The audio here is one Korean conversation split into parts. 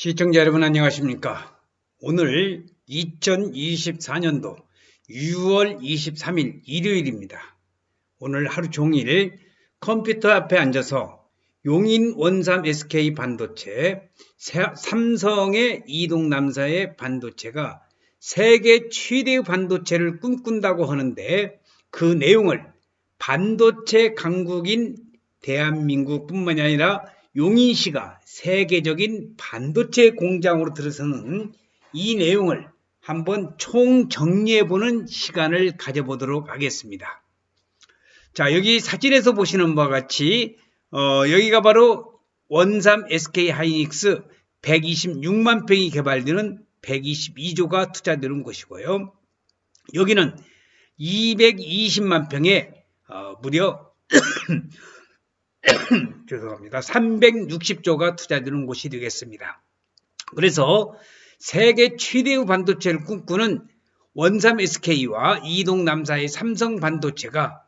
시청자 여러분 안녕하십니까? 오늘 2024년도 6월 23일 일요일입니다. 오늘 하루 종일 컴퓨터 앞에 앉아서 용인 원삼 SK 반도체, 세- 삼성의 이동남사의 반도체가 세계 최대의 반도체를 꿈꾼다고 하는데 그 내용을 반도체 강국인 대한민국뿐만이 아니라 용인시가 세계적인 반도체 공장으로 들어서는 이 내용을 한번 총정리해보는 시간을 가져보도록 하겠습니다. 자, 여기 사진에서 보시는 바와 같이, 어, 여기가 바로 원삼 SK 하이닉스 126만 평이 개발되는 122조가 투자되는 곳이고요. 여기는 220만 평에 어, 무려 죄송합니다. 360조가 투자되는 곳이 되겠습니다. 그래서 세계 최대의 반도체를 꿈꾸는 원삼 SK와 이동 남사의 삼성 반도체가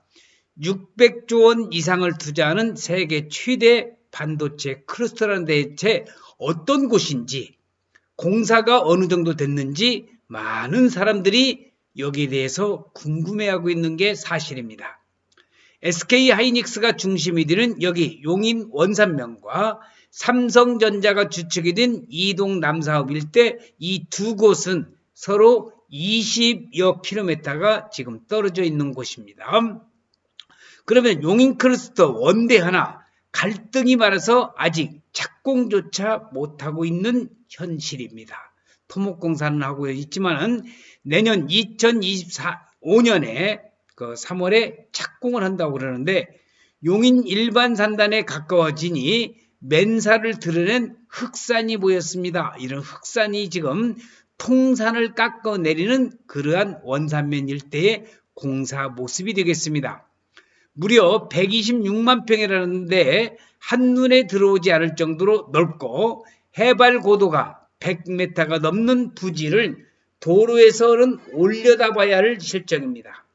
600조 원 이상을 투자하는 세계 최대 반도체 클러스터라는 대체 어떤 곳인지 공사가 어느 정도 됐는지 많은 사람들이 여기에 대해서 궁금해하고 있는 게 사실입니다. SK 하이닉스가 중심이 되는 여기 용인 원산면과 삼성전자가 주축이 된 이동 남사업 일대 이 두 곳은 서로 20여 킬로미터가 지금 떨어져 있는 곳입니다. 그러면 용인 클러스터 원대 하나 갈등이 많아서 아직 착공조차 못하고 있는 현실입니다. 토목공사는 하고 있지만은 내년 2024, 5년에 그 3월에 착공을 한다고 그러는데 용인 일반 산단에 가까워지니 맨사를 드러낸 흑산이 보였습니다. 이런 흑산이 지금 통산을 깎아 내리는 그러한 원산면 일대의 공사 모습이 되겠습니다. 무려 126만 평이라는데 한눈에 들어오지 않을 정도로 넓고 해발 고도가 100m가 넘는 부지를 도로에서는 올려다 봐야 할 실정입니다.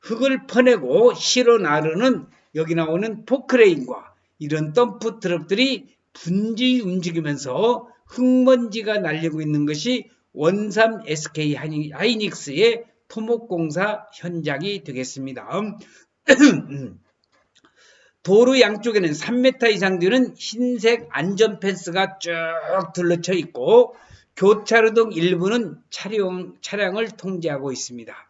흙을 퍼내고 실어 나르는 여기 나오는 포크레인과 이런 덤프 트럭들이 분지 움직이면서 흙먼지가 날리고 있는 것이 원삼 SK 하이닉스의 토목공사 현장이 되겠습니다. 도로 양쪽에는 3m 이상 되는 흰색 안전 펜스가 쭉 둘러쳐 있고 교차로 등 일부는 차량, 차량을 통제하고 있습니다.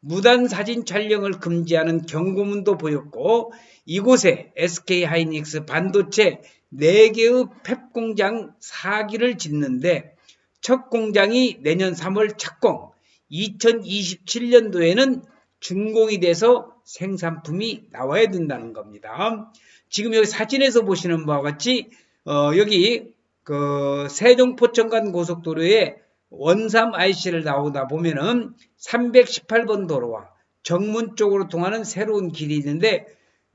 무단 사진 촬영을 금지하는 경고문도 보였고 이곳에 SK 하이닉스 반도체 4개의 펩 공장 4기를 짓는데 첫 공장이 내년 3월 착공, 2027년도에는 준공이 돼서 생산품이 나와야 된다는 겁니다. 지금 여기 사진에서 보시는 바와 같이 어, 여기 그 세종포천간 고속도로에 원삼 IC를 나오다 보면은 318번 도로와 정문 쪽으로 통하는 새로운 길이 있는데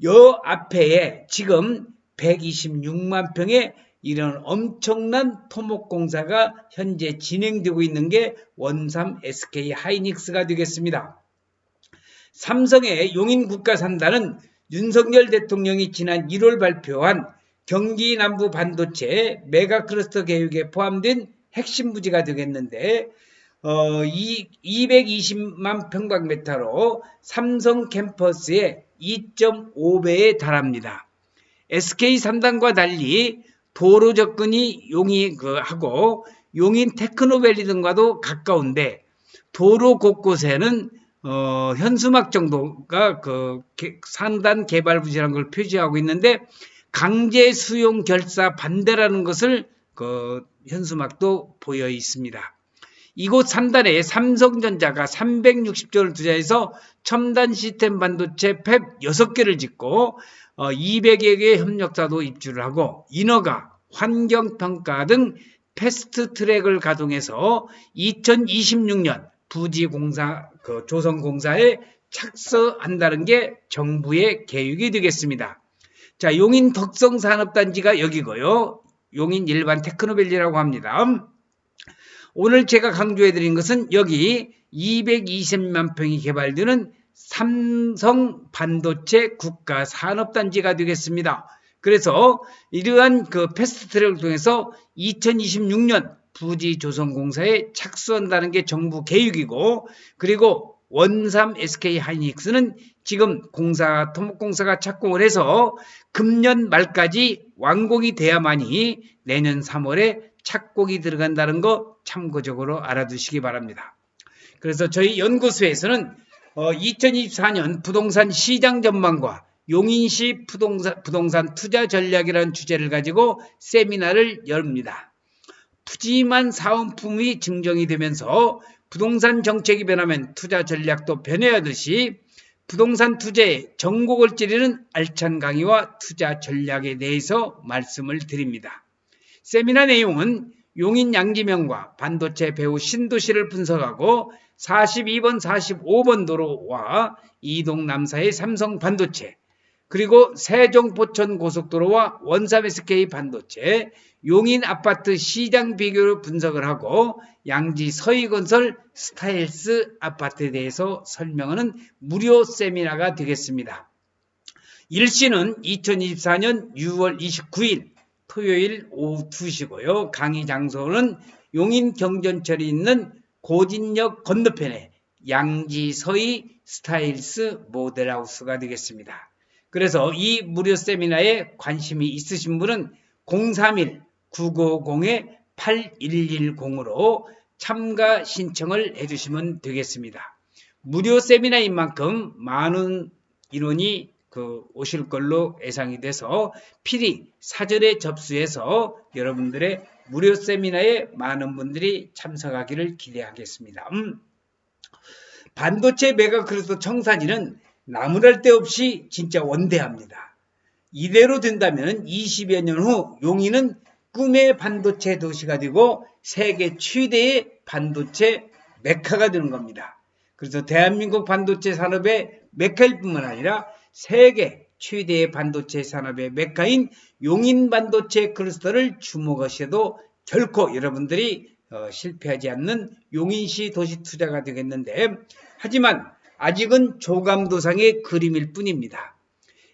요 앞에 지금 126만 평의 이런 엄청난 토목공사가 현재 진행되고 있는 게 원삼 SK 하이닉스가 되겠습니다. 삼성의 용인 국가산단은 윤석열 대통령이 지난 1월 발표한 경기 남부 반도체 메가 클러스터 계획에 포함된 핵심 부지가 되겠는데 어, 이 220만 평방미터로 삼성 캠퍼스의 2.5배에 달합니다. SK 산단과 달리 도로 접근이 용이 그 하고 용인 테크노밸리 등과도 가까운데 도로 곳곳에는 어, 현수막 정도가 그 개- 산단 개발 부지라는 걸 표시하고 있는데 강제 수용 결사 반대라는 것을 그 현수막도 보여 있습니다. 이곳 산단에 삼성전자가 360조를 투자해서 첨단 시스템 반도체 팹 6개를 짓고 200여 개의 협력사도 입주를 하고 인허가, 환경평가 등 패스트 트랙을 가동해서 2026년 부지 공사 그 조성 공사에 착수한다는 게 정부의 계획이 되겠습니다. 자, 용인 덕성 산업단지가 여기고요. 용인 일반 테크노밸리라고 합니다. 오늘 제가 강조해 드린 것은 여기 220만 평이 개발되는 삼성 반도체 국가 산업단지가 되겠습니다. 그래서 이러한 그 패스트 트랙을 통해서 2026년 부지 조선공사에 착수한다는 게 정부 계획이고 그리고 원삼 SK 하이닉스는 지금 공사 토목공사가 착공을 해서 금년 말까지 완공이 돼야만이 내년 3월에 착공이 들어간다는 거 참고적으로 알아두시기 바랍니다. 그래서 저희 연구소에서는 2024년 부동산 시장 전망과 용인시 부동산, 부동산 투자 전략이라는 주제를 가지고 세미나를 열립니다. 푸짐한 사은품이 증정이 되면서 부동산 정책이 변하면 투자 전략도 변해야 하듯이 부동산 투자의 전곡을 찌르는 알찬 강의와 투자 전략에 대해서 말씀을 드립니다. 세미나 내용은 용인 양지명과 반도체 배우 신도시를 분석하고 42번, 45번 도로와 이동 남사의 삼성 반도체, 그리고 세종 포천 고속도로와 원삼 SK 반도체, 용인 아파트 시장 비교를 분석을 하고 양지 서희건설 스타일스 아파트에 대해서 설명하는 무료 세미나가 되겠습니다. 일시는 2024년 6월 29일 토요일 오후 2시고요. 강의 장소는 용인 경전철이 있는 고진역 건너편에 양지 서희 스타일스 모델하우스가 되겠습니다. 그래서 이 무료 세미나에 관심이 있으신 분은 031-950-8110으로 참가 신청을 해주시면 되겠습니다. 무료 세미나인 만큼 많은 인원이 그 오실 걸로 예상이 돼서 필히 사전에 접수해서 여러분들의 무료 세미나에 많은 분들이 참석하기를 기대하겠습니다. 음. 반도체 메가크루스 청산이는 나무랄 데 없이 진짜 원대합니다. 이대로 된다면 20여 년 후 용인은 꿈의 반도체 도시가 되고 세계 최대의 반도체 메카가 되는 겁니다. 그래서 대한민국 반도체 산업의 메카일 뿐만 아니라 세계 최대의 반도체 산업의 메카인 용인 반도체 클러스터를 주목하셔도 결코 여러분들이 어, 실패하지 않는 용인시 도시 투자가 되겠는데 하지만 아직은 조감도상의 그림일 뿐입니다.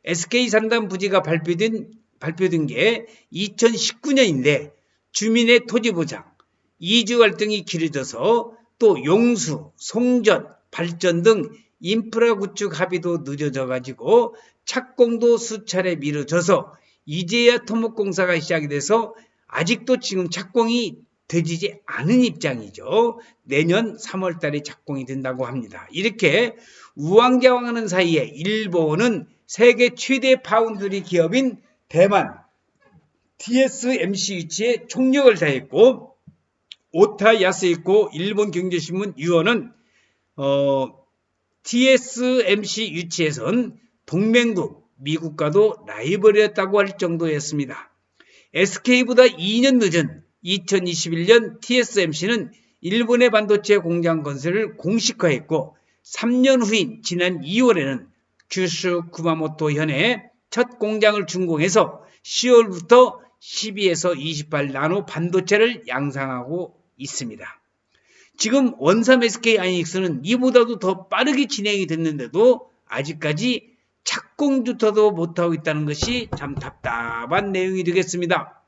SK 산단 부지가 발표된, 발표된 게 2019년인데 주민의 토지 보장, 이주 활동이 길어져서 또 용수, 송전, 발전 등 인프라 구축 합의도 늦어져 가지고 착공도 수차례 미뤄져서 이제야 토목공사가 시작이 돼서 아직도 지금 착공이 되지지 않은 입장이죠. 내년 3월 달에 착공이 된다고 합니다. 이렇게 우왕좌왕하는 사이에 일본은 세계 최대 파운드리 기업인 대만 TSMC 위치에 총력을 다했고 오타 야스있고 일본 경제신문 유언은 어, TSMC 유치에선 동맹국 미국과도 라이벌이었다고 할 정도였습니다. SK보다 2년 늦은 2021년 TSMC는 일본의 반도체 공장 건설을 공식화했고 3년 후인 지난 2월에는 규슈 구마모토 현에 첫 공장을 준공해서 10월부터 12에서 28 나노 반도체를 양상하고 있습니다. 지금 원삼 SK 하이닉스는 이보다도 더 빠르게 진행이 됐는데도 아직까지 착공주터도 못하고 있다는 것이 참 답답한 내용이 되겠습니다.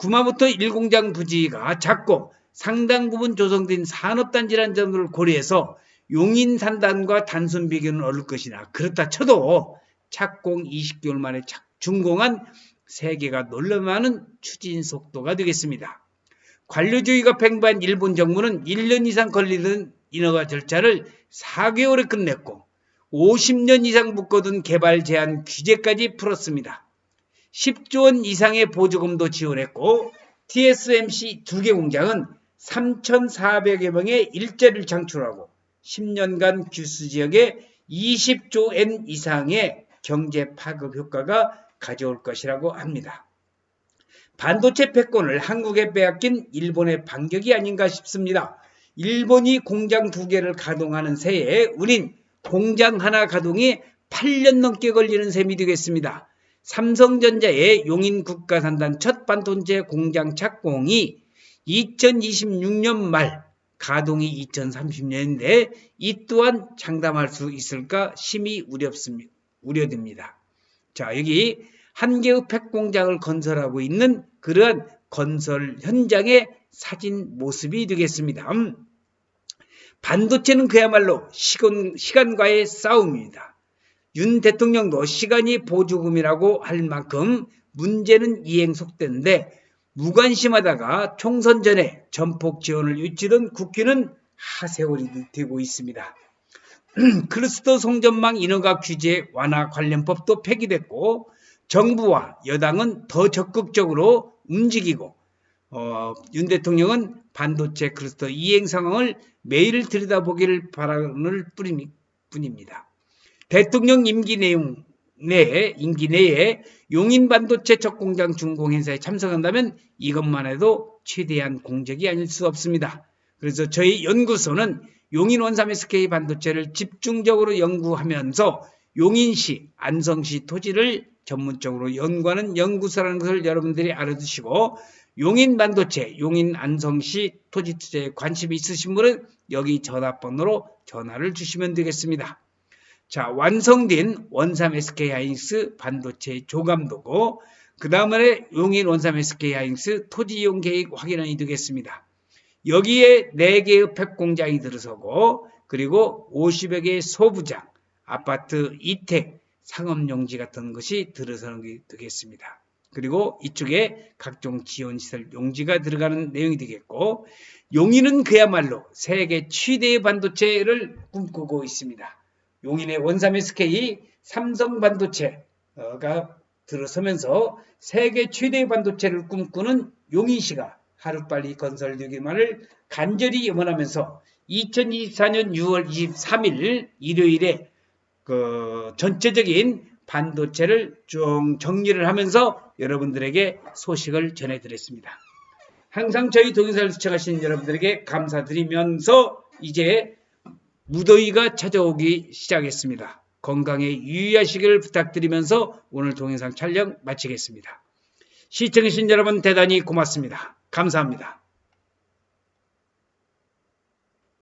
구마모토 1공장 부지가 작고 상당 부분 조성된 산업단지라는 점을 고려해서 용인 산단과 단순 비교는 어려울 것이나 그렇다 쳐도 착공 20개월 만에 준공한 세계가 놀라많은 추진 속도가 되겠습니다. 관료주의가 팽배한 일본 정부는 1년 이상 걸리는 인허가 절차를 4개월에 끝냈고 50년 이상 묶어둔 개발 제한 규제까지 풀었습니다. 10조 원 이상의 보조금도 지원했고 TSMC 두 개 공장은 3,400여 명의 일자리를 창출하고 10년간 규수 지역에 20조 엔 이상의 경제 파급 효과가 가져올 것이라고 합니다. 반도체 패권을 한국에 빼앗긴 일본의 반격이 아닌가 싶습니다. 일본이 공장 두 개를 가동하는 새에 우린 공장 하나 가동이 8년 넘게 걸리는 셈이 되겠습니다. 삼성전자의 용인 국가산단 첫 반도체 공장 착공이 2026년 말 가동이 2030년인데 이 또한 장담할 수 있을까 심히 우렵습니다. 우려됩니다. 자 여기 한 개의 팩 공장을 건설하고 있는 그러한 건설 현장의 사진 모습이 되겠습니다. 음, 반도체는 그야말로 시간, 시간과의 싸움입니다. 윤 대통령도 시간이 보조금이라고 할 만큼 문제는 이행 속도인데 무관심하다가 총선 전에 전폭 지원을 유치던 국기는 하세월이 되고 있습니다. 크리스도 성전망 인허가 규제 완화 관련 법도 폐기됐고 정부와 여당은 더 적극적으로 움직이고 어, 윤 대통령은 반도체 크리스터 이행 상황을 매일 들여다보기를 바라는 뿐입니다. 대통령 임기 내용 내에 임기 내에 용인 반도체 첫 공장 준공 행사에 참석한다면 이것만 해도 최대한 공적이 아닐 수 없습니다. 그래서 저희 연구소는 용인 원삼 SK 반도체를 집중적으로 연구하면서 용인시, 안성시 토지를 전문적으로 연구하는 연구소라는 것을 여러분들이 알아두시고 용인 반도체, 용인 안성시 토지 투자에 관심이 있으신 분은 여기 전화번호로 전화를 주시면 되겠습니다. 자, 완성된 원삼 SK 하이닉스 반도체 조감도고 그 다음에 용인 원삼 SK 하이닉스 토지 이용 계획 확인이 되겠습니다. 여기에 4개의 팩 공장이 들어서고 그리고 50여 개의 소부장, 아파트, 이택, 상업용지 같은 것이 들어서는 게 되겠습니다. 그리고 이쪽에 각종 지원시설 용지가 들어가는 내용이 되겠고 용인은 그야말로 세계 최대의 반도체를 꿈꾸고 있습니다. 용인의 원삼 SK 삼성 반도체가 들어서면서 세계 최대의 반도체를 꿈꾸는 용인시가 하루빨리 건설되기만을 간절히 염원하면서 2024년 6월 23일 일요일에 그 전체적인 반도체를 좀 정리를 하면서 여러분들에게 소식을 전해드렸습니다. 항상 저희 동영상을 시청하신 여러분들에게 감사드리면서 이제 무더위가 찾아오기 시작했습니다. 건강에 유의하시길 부탁드리면서 오늘 동영상 촬영 마치겠습니다. 시청해주신 여러분 대단히 고맙습니다. 감사합니다.